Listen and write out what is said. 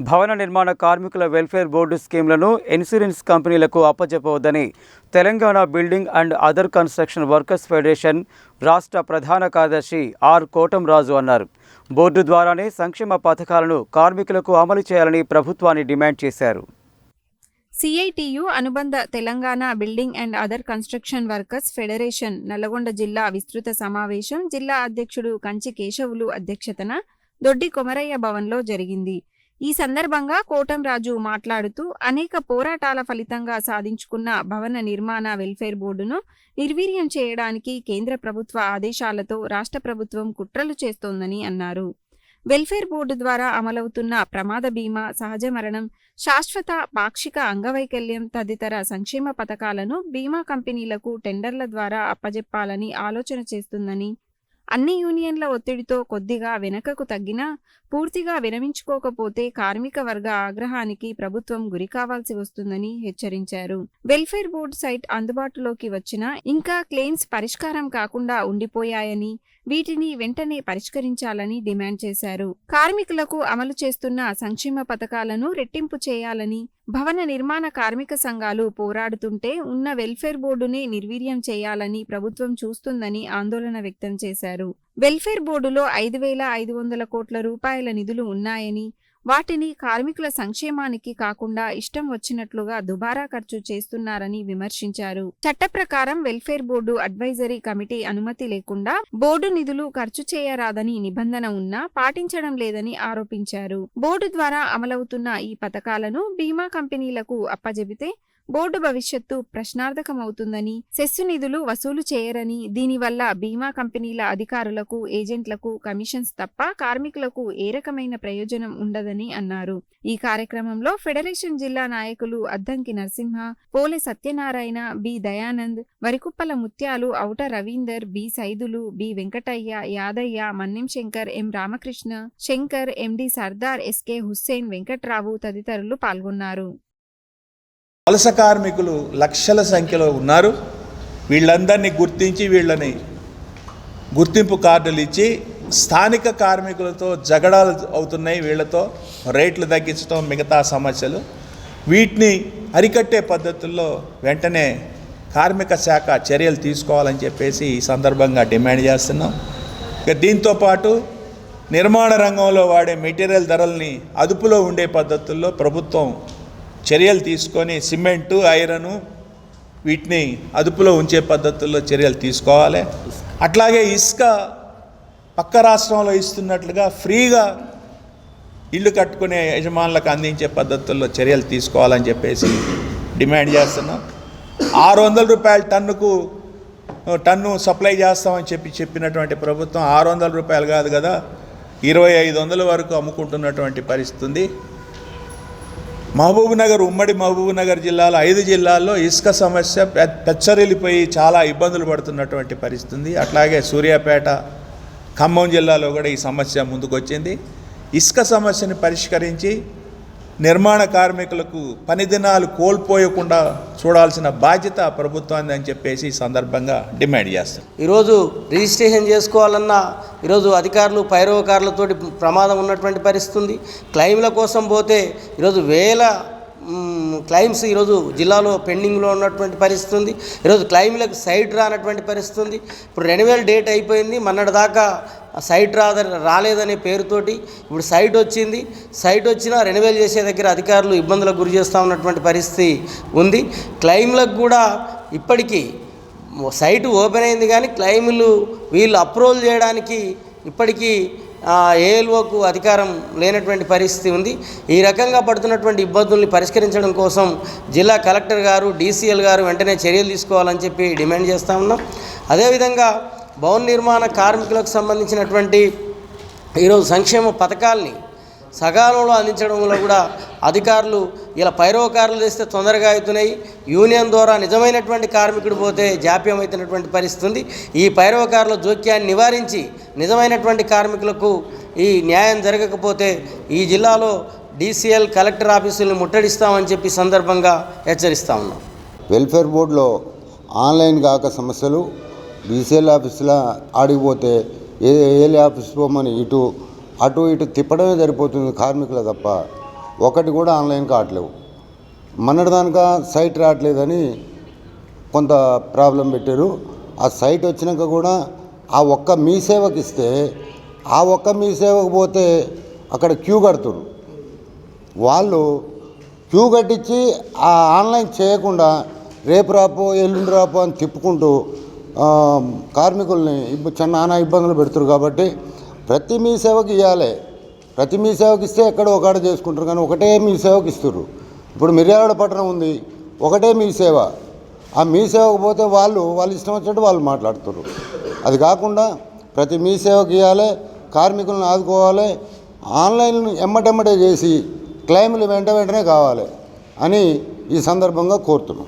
భవన నిర్మాణ కార్మికుల వెల్ఫేర్ బోర్డు స్కీమ్లను ఇన్సూరెన్స్ కంపెనీలకు అప్పచెప్పవద్దని Telangana building and other construction workers federation రాష్ట్ర ప్రధాన కార్యదర్శి ఆర్ కోటంరాజు అన్నారు. బోర్డు ద్వారానే సంక్షేమ పథకాలను కార్మికులకు అమలు చేయాలని ప్రభుత్వాన్ని డిమాండ్ చేశారు. సిఐటియు అనుబంధ Telangana building and other construction workers federation Nalgonda జిల్లా విస్తృత సమావేశం జిల్లా అధ్యక్షుడు కంచి కేశవులు అధ్యక్షతన దొడ్డి కొమరయ్య భవన్లో జరిగింది. ఈ సందర్భంగా కోటంరాజు మాట్లాడుతూ అనేక పోరాటాల ఫలితంగా సాధించుకున్న భవన నిర్మాణ వెల్ఫేర్ బోర్డును నిర్వీర్యం చేయడానికి కేంద్ర ప్రభుత్వ ఆదేశాలతో రాష్ట్ర ప్రభుత్వం కుట్రలు చేస్తోందని అన్నారు. వెల్ఫేర్ బోర్డు ద్వారా అమలవుతున్న ప్రమాద బీమా సహజ మరణం శాశ్వత పాక్షిక అంగవైకల్యం తదితర సంక్షేమ పథకాలను బీమా కంపెనీలకు టెండర్ల ద్వారా అప్పజెప్పాలని ఆలోచన చేస్తుందని అన్ని యూనియన్ల ఒత్తిడితో కొద్దిగా వెనకకు తగ్గినా పూర్తిగా విరమించుకోకపోతే కార్మిక వర్గ ఆగ్రహానికి ప్రభుత్వం గురి కావాల్సి వస్తుందని హెచ్చరించారు. వెల్ఫేర్ బోర్డు సైట్ అందుబాటులోకి వచ్చినా ఇంకా క్లెయిమ్స్ పరిష్కారం కాకుండా ఉండిపోయాయని వీటిని వెంటనే పరిష్కరించాలని డిమాండ్ చేశారు. కార్మికులకు అమలు చేస్తున్న సంక్షేమ పథకాలను రెట్టింపు చేయాలని భవన నిర్మాణ కార్మిక సంఘాలు పోరాడుతుంటే ఉన్న వెల్ఫేర్ బోర్డునే నిర్వీర్యం చేయాలని ప్రభుత్వం చూస్తుందని ఆందోళన వ్యక్తం చేశారు. వెల్ఫేర్ బోర్డులో ఐదు వేల ఐదు వందల కోట్ల రూపాయల నిధులు ఉన్నాయని వాటిని కార్మికుల సంక్షేమానికి కాకుండా ఇష్టం వచ్చినట్లుగా దుబారా ఖర్చు చేస్తున్నారని విమర్శించారు. చట్ట ప్రకారం వెల్ఫేర్ బోర్డు అడ్వైజరీ కమిటీ అనుమతి లేకుండా బోర్డు నిధులు ఖర్చు చేయరాదని నిబంధన ఉన్నా పాటించడం లేదని ఆరోపించారు. బోర్డు ద్వారా అమలవుతున్న ఈ పథకాలను బీమా కంపెనీలకు అప్పజెబితే బోర్డు భవిష్యత్తు ప్రశ్నార్థకమవుతుందని సెస్సు నిధులు వసూలు చేయరని దీనివల్ల బీమా కంపెనీల అధికారులకు ఏజెంట్లకు కమిషన్స్ తప్ప కార్మికులకు ఏ రకమైన ప్రయోజనం ఉండదని అన్నారు. ఈ కార్యక్రమంలో ఫెడరేషన్ జిల్లా నాయకులు Addanki Narasimha Pole Satyanarayana B Dayanand Varikuppala Mutyalu Auta Ravinder B Saidulu B Venkataiah Yadaiah మన్నిం Shankar M Ramakrishna Shankar MD Sardar SK Hussain Venkatrao తదితరులు పాల్గొన్నారు. వలస కార్మికులు లక్షల సంఖ్యలో ఉన్నారు. వీళ్ళందరినీ గుర్తించి వీళ్ళని గుర్తింపు కార్డులు ఇచ్చి స్థానిక కార్మికులతో జగడాలు అవుతున్నాయి. వీళ్ళతో రేట్లు తగ్గించడం మిగతా సమస్యలు. వీటిని అరికట్టే పద్ధతుల్లో వెంటనే కార్మిక శాఖ చర్యలు తీసుకోవాలని చెప్పేసి ఈ సందర్భంగా డిమాండ్ చేస్తున్నాం. ఇక దీంతోపాటు నిర్మాణ రంగంలో వాడే మెటీరియల్ ధరల్ని అదుపులో ఉండే పద్ధతుల్లో ప్రభుత్వం చర్యలు తీసుకొని సిమెంటు ఐరను వీటిని అదుపులో ఉంచే పద్ధతుల్లో చర్యలు తీసుకోవాలి. అట్లాగే ఇసుక పక్క రాష్ట్రంలో ఇస్తున్నట్లుగా ఫ్రీగా ఇల్లు కట్టుకునే యజమానులకు అందించే పద్ధతుల్లో చర్యలు తీసుకోవాలని చెప్పేసి డిమాండ్ చేస్తున్నాం. ఆరు వందల రూపాయల టన్నుకు టన్ను సప్లై చేస్తామని చెప్పి చెప్పినటువంటి ప్రభుత్వం ఆరు వందల రూపాయలు కాదు కదా ఇరవై ఐదు వందల వరకు అమ్ముకుంటున్నటువంటి పరిస్థితి ఉంది. మహబూబ్నగర్ ఉమ్మడి మహబూబ్నగర్ జిల్లాలో ఐదు జిల్లాల్లో ఇసుక సమస్య పెచ్చరిల్లిపోయి చాలా ఇబ్బందులు పడుతున్నటువంటి పరిస్థితి అట్లాగే సూర్యాపేట ఖమ్మం జిల్లాలో కూడా ఈ సమస్య ముందుకొచ్చింది. ఇసుక సమస్యని పరిష్కరించి నిర్మాణ కార్మికులకు పని దినాలు కోల్పోయకుండా చూడాల్సిన బాధ్యత ప్రభుత్వాన్ని అని చెప్పేసి ఈ సందర్భంగా డిమాండ్ చేస్తారు. ఈరోజు రిజిస్ట్రేషన్ చేసుకోవాలన్నా ఈరోజు అధికారులు పైరవకారులతోటి ప్రమాదం ఉన్నటువంటి పరిస్థితి ఉంది. క్లెయిమ్ల కోసం పోతే ఈరోజు వేల క్లైమ్స్ ఈరోజు జిల్లాలో పెండింగ్లో ఉన్నటువంటి పరిస్థితి ఉంది. ఈరోజు క్లైమ్లకు సైట్ రానటువంటి పరిస్థితి ఉంది. ఇప్పుడు రెన్యువల్ డేట్ అయిపోయింది. మొన్నటి దాకా సైట్ రాద రాలేదనే పేరుతోటి ఇప్పుడు సైట్ వచ్చింది. సైట్ వచ్చినా రెన్యువల్ చేసే దగ్గర అధికారులు ఇబ్బందులకు గురి చేస్తూ ఉన్నటువంటి పరిస్థితి ఉంది. క్లైమ్లకు కూడా ఇప్పటికీ సైటు ఓపెన్ అయింది కానీ క్లైములు వీళ్ళు అప్రూవల్ చేయడానికి ఇప్పటికీ ఏఎల్ఓకు అధికారం లేనటువంటి పరిస్థితి ఉంది. ఈ రకంగా పడుతున్నటువంటి ఇబ్బందుల్ని పరిష్కరించడం కోసం జిల్లా కలెక్టర్ గారు డీసీఎల్ గారు వెంటనే చర్యలు తీసుకోవాలని చెప్పి డిమాండ్ చేస్తూ ఉన్నాం. అదేవిధంగా భవన నిర్మాణ కార్మికులకు సంబంధించినటువంటి ఈరోజు సంక్షేమ పథకాల్ని సకాలంలో అందించడంలో కూడా అధికారులు ఇలా పైరవకారులు తెస్తే తొందరగా అవుతున్నాయి. యూనియన్ ద్వారా నిజమైనటువంటి కార్మికుడు పోతే జాప్యం అవుతున్నటువంటి పరిస్థితుంది. ఈ పైరవకారుల జోక్యాన్ని నివారించి నిజమైనటువంటి కార్మికులకు ఈ న్యాయం జరగకపోతే ఈ జిల్లాలో డీసీఎల్ కలెక్టర్ ఆఫీసులను ముట్టడిస్తామని చెప్పి సందర్భంగా హెచ్చరిస్తా ఉన్నాం. వెల్ఫేర్ బోర్డులో ఆన్లైన్ కాక సమస్యలు బీసీఎల్ ఆఫీసుల ఆడిపోతే ఏ ఏఎల్ ఆఫీస్ పోమని ఇటు అటు ఇటు తిప్పడమే సరిపోతుంది కార్మికులు తప్ప. ఒకటి కూడా ఆన్లైన్ కావట్లేవు. మొన్నటిదానిక సైట్ రావట్లేదని కొంత ప్రాబ్లం పెట్టారు. ఆ సైట్ వచ్చినాక కూడా ఆ ఒక్క మీ సేవకి ఇస్తే ఆ ఒక్క మీ సేవకు పోతే అక్కడ క్యూ కడుతురు. వాళ్ళు క్యూ కట్టించి ఆ ఆన్లైన్ చేయకుండా రేపు రాపో ఎల్లుండి రాపో అని తిప్పుకుంటూ కార్మికుల్ని ఇబ్బ చిన్న నానా ఇబ్బందులు పెడుతురు కాబట్టి ప్రతి మీ సేవకి ఇవ్వాలి ప్రతి మీ సేవకి ఇస్తే ఎక్కడో ఒకడ చేసుకుంటారు కానీ ఒకటే మీ సేవకి ఇస్తారు ఇప్పుడు మిర్యాలగూడ పట్టణం ఉంది ఒకటే మీ సేవ. ఆ మీ సేవకు పోతే వాళ్ళు వాళ్ళు ఇష్టం వచ్చినట్టు వాళ్ళు మాట్లాడుతారు అది కాకుండా ప్రతి మీ సేవకి ఇవ్వాలి కార్మికులను ఆదుకోవాలి ఆన్లైన్ ఎమ్మటెమ్మటే చేసి క్లెయిమ్లు వెంట వెంటనే కావాలి అని ఈ సందర్భంగా కోరుతున్నాం.